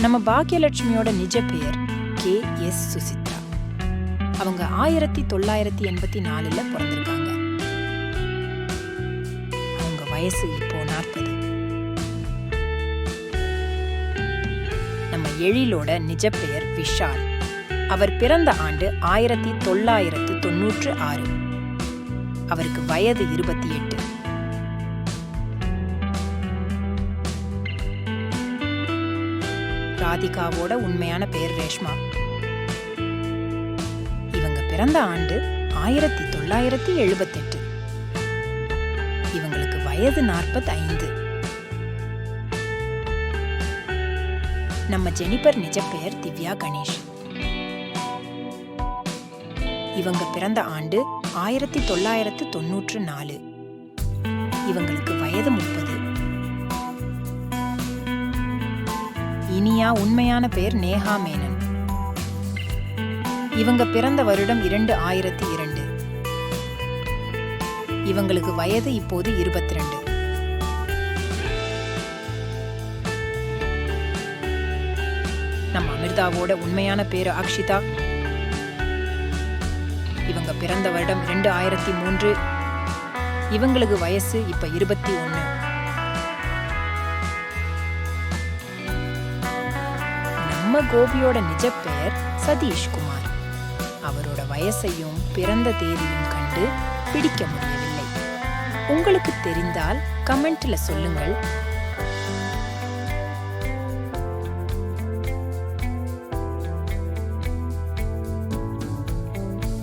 நம்ம பாக்கியலட்சுமியோட நிஜ பெயர் கே எஸ் சுசித்ரா. அவங்க ஆயிரத்தி தொள்ளாயிரத்தி எண்பத்தி நாலுல பிறந்திருக்காங்க. அவங்க வயசு இப்போ நாற்பது. நம்ம எழிலோட நிஜ பெயர் விஷால். அவர் பிறந்த ஆண்டு ஆயிரத்தி தொள்ளாயிரத்து தொன்னூற்று ஆறு. அவருக்கு வயது இருபத்தி எட்டு. ராதிகாவோட உண்மையான பேர் ரேஷ்மா. இவங்க பிறந்த ஆண்டு ஆயிரத்தி தொள்ளாயிரத்தி எழுபத்தெட்டு. இவங்களுக்கு வயது நாற்பத்தி ஐந்து நம்ம ஜெனிபர் நிஜ பெயர் திவ்யா கணேஷ். இவங்க பிறந்த ஆண்டு ஆயிரத்தி தொள்ளாயிரத்து தொன்னூற்று நாலு. இவங்களுக்கு வயது முப்பது. இனியா உண்மையான பெயர் நேஹா மேனன். இவங்க பிறந்த வருடம் இரண்டு ஆயிரத்தி இரண்டு. இவங்களுக்கு வயது இப்போது இருபத்தி ரெண்டு நம்ம அமிர்தாவோட உண்மையான பேரு அக்ஷிதா. இவங்க பிறந்த வருடம் ரெண்டு ஆயிரத்தி மூன்று. இவங்களுக்கு வயசு இப்ப இருபத்தி ஒன்று நம்ம கோபியோட நிஜ பெயர் சதீஷ் குமார் அவரோட வயசையும் பிறந்த தேதியும் கண்டு பிடிக்க முடியவில்லை. உங்களுக்கு தெரிந்தால் கமெண்ட்ல சொல்லுங்கள்.